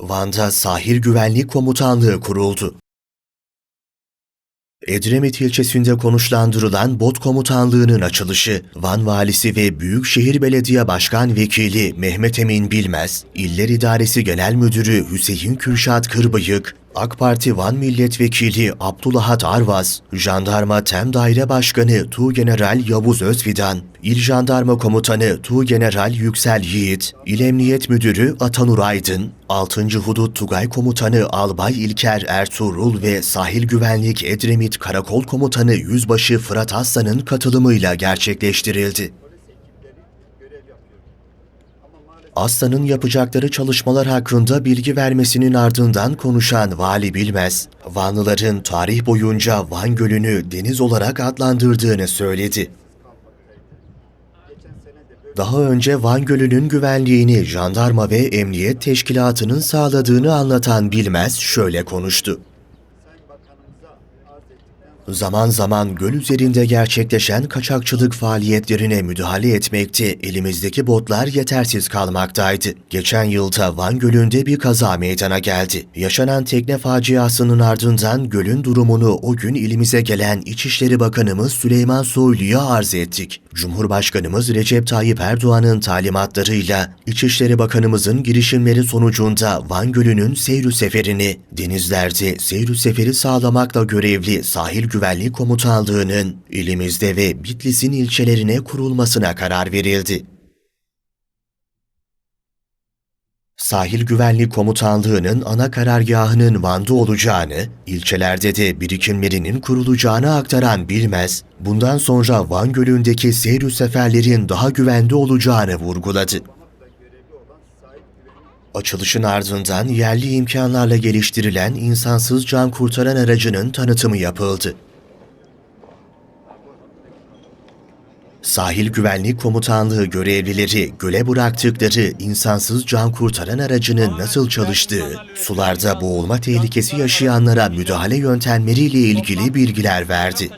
Van'da Sahil Güvenlik Komutanlığı kuruldu. Edremit ilçesinde konuşlandırılan BOT Komutanlığı'nın açılışı, Van Valisi ve Büyükşehir Belediye Başkan Vekili Mehmet Emin Bilmez, İller İdaresi Genel Müdürü Hüseyin Kürşat Kırbıyık, AK Parti Van Milletvekili Abdullah Arvaz, Jandarma Tem Daire Başkanı Tuğgeneral Yavuz Özfidan, İl Jandarma Komutanı Tuğgeneral Yüksel Yiğit, İl Emniyet Müdürü Atanur Aydın, 6. Hudut Tugay Komutanı Albay İlker Ertuğrul ve Sahil Güvenlik Edremit Karakol Komutanı Yüzbaşı Fırat Aslan'ın katılımıyla gerçekleştirildi. Aslan'ın yapacakları çalışmalar hakkında bilgi vermesinin ardından konuşan Vali Bilmez, Vanlıların tarih boyunca Van Gölü'nü deniz olarak adlandırdığını söyledi. Daha önce Van Gölü'nün güvenliğini jandarma ve emniyet teşkilatının sağladığını anlatan Bilmez şöyle konuştu. Zaman zaman göl üzerinde gerçekleşen kaçakçılık faaliyetlerine müdahale etmekte elimizdeki botlar yetersiz kalmaktaydı. Geçen yılda Van Gölü'nde bir kaza meydana geldi. Yaşanan tekne faciasının ardından gölün durumunu o gün ilimize gelen İçişleri Bakanımız Süleyman Soylu'ya arz ettik. Cumhurbaşkanımız Recep Tayyip Erdoğan'ın talimatlarıyla İçişleri Bakanımızın girişimleri sonucunda Van Gölü'nün seyru seferini, denizlerde seyru seferi sağlamakla görevli Sahil Güvenlik Komutanlığı'nın ilimizde ve Bitlis'in ilçelerine kurulmasına karar verildi. Sahil Güvenlik Komutanlığı'nın ana karargahının Van'da olacağını, ilçelerde de birikimlerinin kurulacağını aktaran Bilmez, bundan sonra Van Gölü'ndeki seyir seferlerin daha güvende olacağını vurguladı. Açılışın ardından yerli imkanlarla geliştirilen insansız can kurtaran aracının tanıtımı yapıldı. Sahil Güvenlik Komutanlığı görevlileri göle bıraktıkları insansız can kurtaran aracının nasıl çalıştığı, sularda boğulma tehlikesi yaşayanlara müdahale yöntemleriyle ilgili bilgiler verdi.